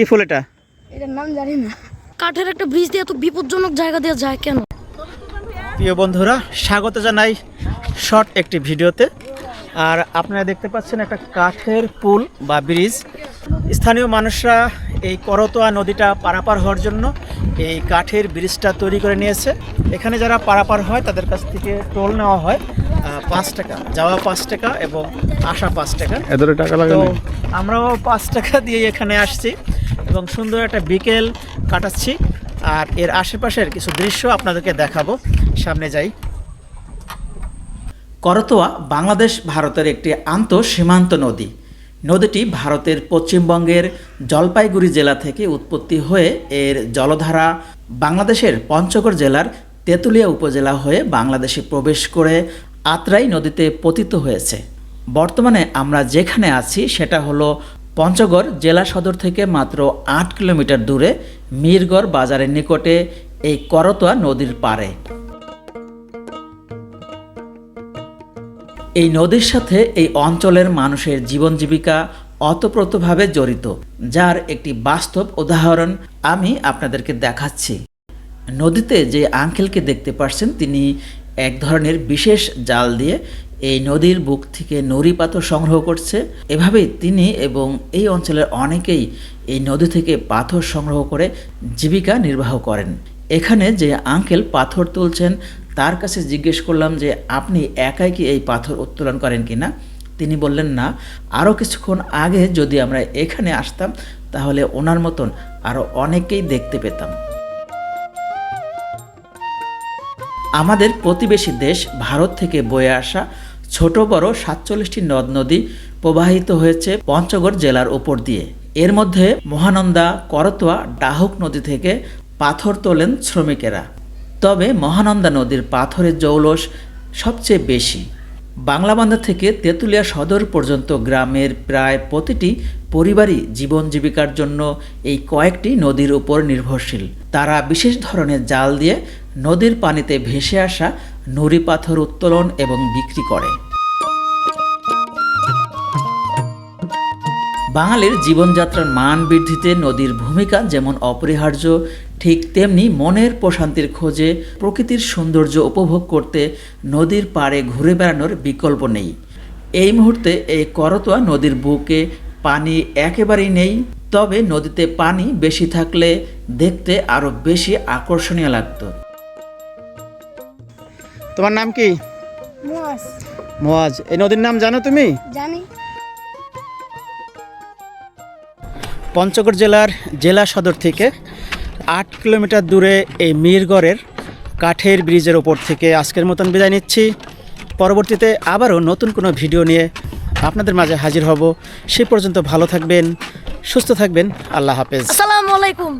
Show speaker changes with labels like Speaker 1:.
Speaker 1: কি ফুল এটা?
Speaker 2: এটার নাম জানি না। কাঠের একটা ব্রিজ দিয়ে এত বিপজ্জনক জায়গা দিয়ে যায় কেন?
Speaker 1: প্রিয় বন্ধুরা স্বাগত জানাই শর্ট একটি ভিডিওতে। আর আপনারা দেখতে পাচ্ছেন একটা কাঠের পুল বা ব্রিজ। স্থানীয় মানুষরা এই করতোয়া নদীটা পারাপার হওয়ার জন্য এই কাঠের ব্রিজটা তৈরি করে নিয়েছে। এখানে যারা পারাপার হয় তাদের কাছ থেকে টোল নেওয়া হয় পাঁচ টাকা। যাওয়া পাঁচ টাকা এবং আসা পাঁচ টাকা।
Speaker 3: এত টাকা লাগে
Speaker 1: আমরাও পাঁচ টাকা দিয়ে এখানে আসছি। এবং সুন্দর একটা বিকেল কাটাচ্ছি। আর এর আশেপাশের কিছু দৃশ্য আপনাদেরকে দেখাবো। সামনে যাই। করতোয়া বাংলাদেশ ভারতের একটি আন্তঃ সীমান্ত নদী। নদীটি ভারতের পশ্চিমবঙ্গের জলপাইগুড়ি জেলা থেকে উৎপত্তি হয়ে এর জলধারা বাংলাদেশের পঞ্চগড় জেলার তেঁতুলিয়া উপজেলা হয়ে বাংলাদেশে প্রবেশ করে আত্রাই নদীতে পতিত হয়েছে। বর্তমানে আমরা যেখানে আছি সেটা হলো পঞ্চগড় জেলা সদর থেকে মাত্র আট কিলোমিটার দূরে মিরগড় বাজারের নিকটে এই করতোয়া নদীর পাড়ে। এই নদীর সাথে এই অঞ্চলের মানুষের জীবন জীবিকা অতপ্রতভাবে জড়িত, যার একটি বাস্তব উদাহরণ আমি আপনাদেরকে দেখাচ্ছি। নদীতে যে আঙ্কেলকে দেখতে পাচ্ছেন তিনি এক ধরনের বিশেষ জাল দিয়ে এই নদীর বুক থেকে নুড়ি পাথর সংগ্রহ করছে। এভাবেই তিনি এবং এই অঞ্চলের অনেকেই এই নদী থেকে পাথর সংগ্রহ করে জীবিকা নির্বাহ করেন। এখানে যে আঙ্কেল পাথর তুলছেন, তার কাছে জিজ্ঞেস করলাম যে, আপনি একাই কি এই পাথর উত্তোলন করেন কিনা? তিনি বললেন, না। আরও কিছুক্ষণ আগে যদি আমরা এখানে আসতাম, তাহলে ওনার মতন আরও অনেকেই দেখতে পেতাম। আমাদের প্রতিবেশী দেশ ভারত থেকে বয়ে আসা ছোট বড় সাতচল্লিশটি নদ নদী প্রবাহিত হয়েছে পঞ্চগড় জেলার উপর দিয়ে। এর মধ্যে মহানন্দা, করতোয়া, ডাহুক নদী থেকে পাথর তোলেন শ্রমিকেরা। তবে মহানন্দা নদীর পাথরের জৌলস সবচেয়ে বেশি। বাংলাবান্ধা থেকে তেঁতুলিয়া সদর পর্যন্ত গ্রামের প্রায় প্রতিটি পরিবারই জীবন জীবিকার জন্য এই কয়েকটি নদীর উপর নির্ভরশীল। তারা বিশেষ ধরনের জাল দিয়ে নদীর পানিতে ভেসে আসা নুড়ি পাথর উত্তোলন এবং বিক্রি করে। বাঙালির জীবনযাত্রার মান বৃদ্ধিতে নদীর ভূমিকা যেমন অপরিহার্য ঠিক তেমনি মনের প্রশান্তির খোঁজে প্রকৃতির সৌন্দর্য উপভোগ করতে নদীর পাড়ে ঘুরে বেড়ানোর বিকল্প নেই। এই মুহূর্তে এই করতোয়া নদীর বুকে পানি একেবারেই নেই তবে নদীতে পানি বেশি থাকলে দেখতে আরও বেশি আকর্ষণীয় লাগতো। তোমার নাম কি?
Speaker 2: মোয়াস
Speaker 1: মোয়াজ। এই নদীর নাম জানো তুমি?
Speaker 2: জানি।
Speaker 1: পঞ্চগড় জেলার জেলা সদর থেকে আট কিলোমিটার দূরে এই মিরগড়ের কাঠের ব্রিজের ওপর থেকে আজকের মতন বিদায় নিচ্ছি। পরবর্তীতে আবারও নতুন কোনো ভিডিও নিয়ে আপনাদের মাঝে হাজির হব। সে পর্যন্ত ভালো থাকবেন, সুস্থ থাকবেন। আল্লাহ হাফেজ।
Speaker 2: আসসালামু আলাইকুম।